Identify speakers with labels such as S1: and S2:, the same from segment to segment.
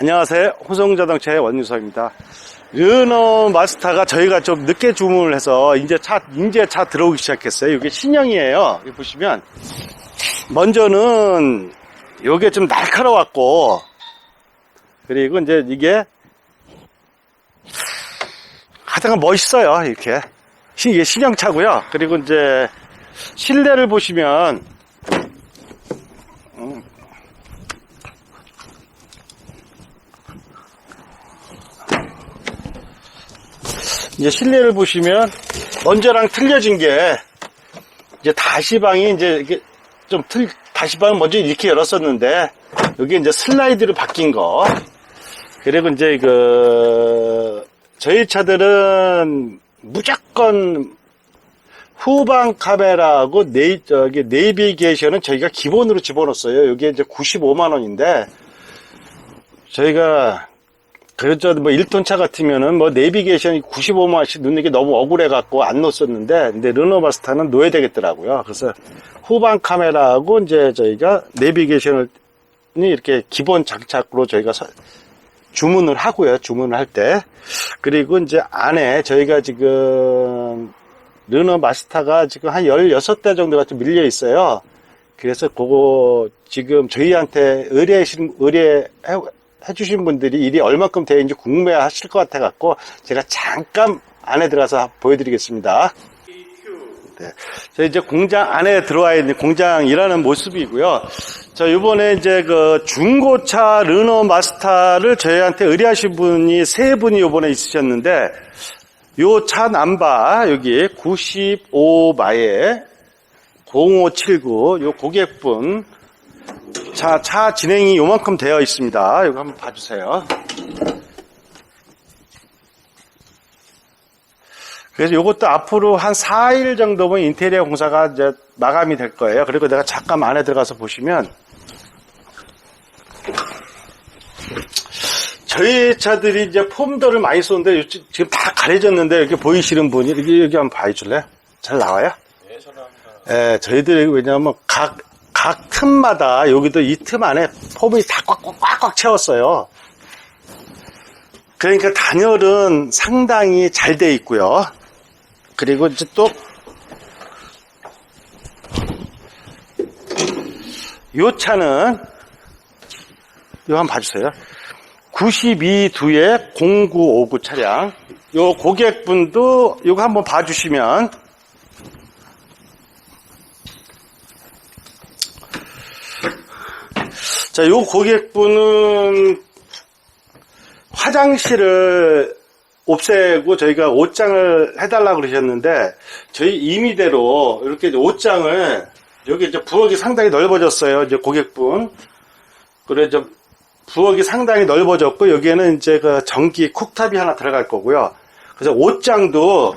S1: 안녕하세요. 호성자동차의 원유서입니다. 르노 마스터가 저희가 좀 늦게 주문을 해서 이제 차, 이제 차 들어오기 시작했어요. 이게 신형이에요. 여기 보시면. 먼저는 요게 좀 날카로웠고, 그리고 이제 이게 하여튼 멋있어요. 이렇게. 신- 이게 신형차고요. 그리고 이제 실내를 보시면 이제 실내를 보시면 먼저랑 틀려진 게 이제 다시방이 이제 이게 좀 틀, 다시방은 먼저 이렇게 열었었는데 여기 이제 슬라이드로 바뀐 거 그리고 이제 그 저희 차들은 무조건 후방 카메라하고 네이, 저기 네이비게이션은 저희가 기본으로 집어넣었어요. 여기에 이제 95만 원인데 저희가 그렇죠. 뭐 1톤 차 같으면은 뭐 내비게이션이 95만 원씩 넣는 게 너무 억울해 갖고 안 넣었었는데 근데 르노바스타는 넣어야 되겠더라고요. 그래서 후방 카메라하고 이제 저희가 내비게이션을 이렇게 기본 장착으로 저희가 서- 주문을 하고요. 주문을 할 때. 그리고 이제 안에 저희가 지금 르노 마스타가 지금 한 16대 정도가 좀 밀려 있어요. 그래서 그거 지금 저희한테 의뢰 해 주신 분들이 일이 얼마큼 되는지 궁금해 하실 것 같아 갖고 제가 잠깐 안에 들어가서 보여드리겠습니다. 네. 저 이제 공장 안에 들어와 있는 공장 일하는 모습이고요. 저 이번에 이제 그 중고차 르노 마스터를 저희한테 의뢰하신 분이 세 분이 이번에 있으셨는데 요 차 남바 여기 95마에 0579 요 고객분 자, 차 진행이 요만큼 되어 있습니다. 이거 한번 봐주세요. 그래서 요것도 앞으로 한 4일 정도면 인테리어 공사가 이제 마감이 될 거예요. 그리고 내가 잠깐 안에 들어가서 보시면 저희 차들이 이제 폼들을 많이 쏘는데 요- 지금 다 가려졌는데 이렇게 보이시는 분이 여기, 여기 한번 봐줄래? 잘 나와요? 예, 저희들이 왜냐하면 각, 각 틈마다 여기도 이 틈 안에 폼이 다 꽉꽉 꽉꽉 채웠어요. 그러니까 단열은 상당히 잘 돼 있고요. 그리고 이제 또, 요 차는, 이거 한번 봐주세요. 92두의 0959 차량. 요 고객분도 이거 한번 봐주시면, 자, 요 고객분은 화장실을 없애고 저희가 옷장을 해달라고 그러셨는데, 저희 임의대로 이렇게 옷장을, 여기 이제 부엌이 상당히 넓어졌어요, 이제 고객분. 그래, 이제 부엌이 상당히 넓어졌고, 여기에는 이제 그 전기 쿡탑이 하나 들어갈 거고요. 그래서 옷장도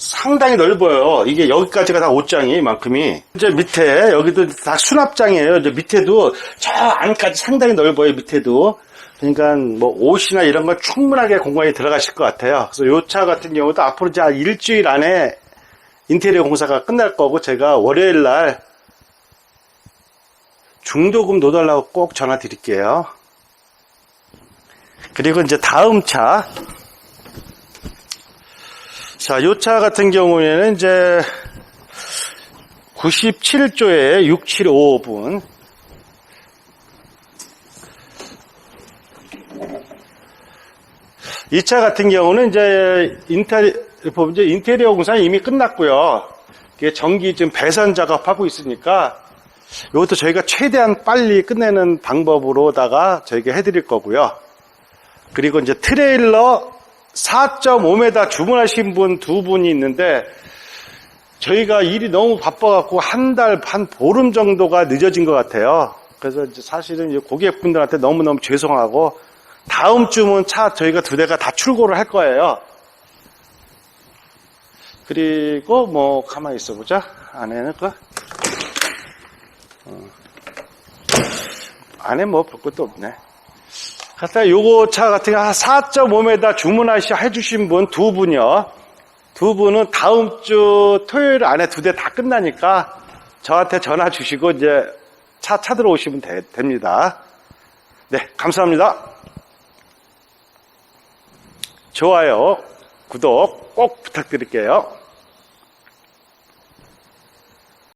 S1: 상당히 넓어요. 이게 여기까지가 다 옷장이 이만큼이. 이제 밑에 여기도 다 수납장이에요. 이제 밑에도 저 안까지 상당히 넓어요. 밑에도. 그러니까 뭐 옷이나 이런 건 충분하게 공간이 들어가실 것 같아요. 그래서 요차 같은 경우도 앞으로 이제 한 일주일 안에 인테리어 공사가 끝날 거고 제가 월요일 날 중도금 넣어달라고 꼭 전화 드릴게요. 그리고 이제 다음 차. 자, 요 차 같은 경우에는 이제 97조에 6755분. 이 차 같은 경우는 이제 인테리, 보면 이제 인테리어 공사는 이미 끝났고요. 전기 지금 배선 작업하고 있으니까 이것도 저희가 최대한 빨리 끝내는 방법으로다가 저희가 해드릴 거고요. 그리고 이제 트레일러 4.5m 주문하신 분 두 분이 있는데 저희가 일이 너무 바빠갖고 한 달 반 보름 정도가 늦어진 것 같아요. 그래서 이제 사실은 이제 고객분들한테 너무너무 죄송하고 다음 주면 차 저희가 두 대가 다 출고를 할 거예요. 그리고 뭐 가만히 있어 보자. 안에는 그 어. 안에 뭐 볼 것도 없네. 갖다 요거 차 같은 4.5m 주문하시 해주신 분 두 분이요. 두 분은 다음 주 토요일 안에 두 대 다 끝나니까 저한테 전화 주시고 이제 차 찾으러 오시면 되, 됩니다. 네, 감사합니다. 좋아요, 구독 꼭 부탁드릴게요.